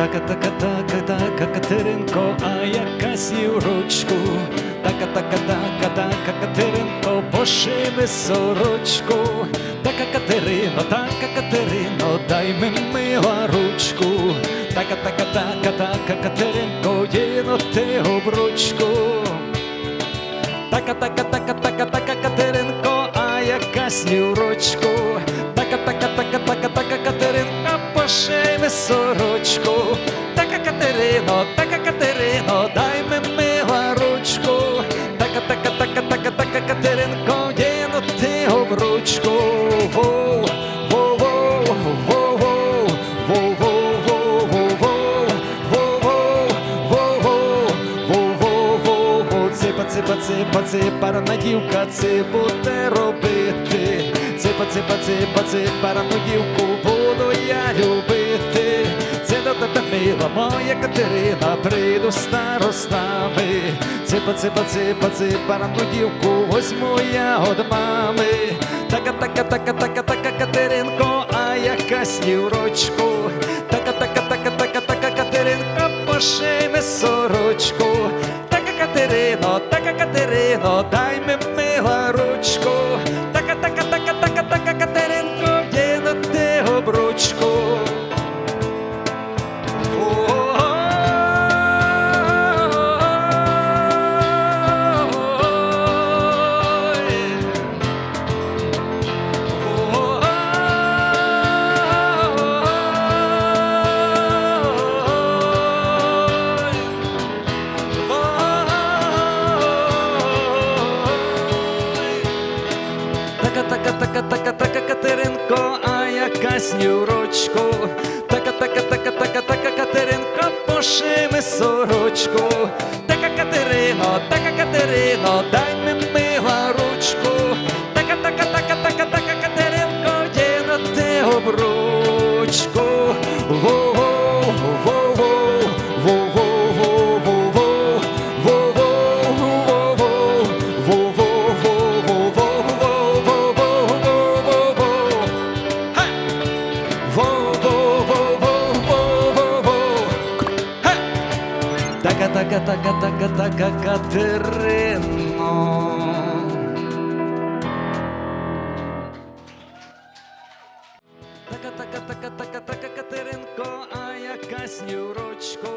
Така, така, така, така, Катеринко, а яка сів ручку. Така, така, така, така, Катеринко, пошиви сорочку. Така Катерино, така Катерино, дай мені мила ручку. Така, така, така, така, Катеринко, діно ти обручку. Така, така, така, така, така, Катеринко, а яка сів ручку. Така, така, така, така, така, Катеринка, пошиви сорочку. Катерино, така Катерино, дай ми мила ручку, така, така, така, така, така Катеринко, діну ти обручку, воу, воу, воу, воу, воу, воу. Ципа, ципа, ципа, на дівка, це буде робити. Ципа, ципа, ципа, ципа, на дівку буду я любити. До тебе мила моя Катерина, прийду старостами. Ципа, ципа, ципа, ципа, дівку возьму я од мами. Така, така, така, така, така, Катеринко, а яка сніврочку. Така, така, така, така, така, Катеринка, пошими сорочку. Така Катерино, така Катерино, дай ми мила ручку. Така, така, така, така, така, Катеринко, на те обручку. синю рочку, така, така, така, така, така Катеринка пошими. сорочку, така Катерина. Гата, Гата, Гата, Гата, Катерино. Така, така, така, така, така, Катеринко, а якась нюрочко.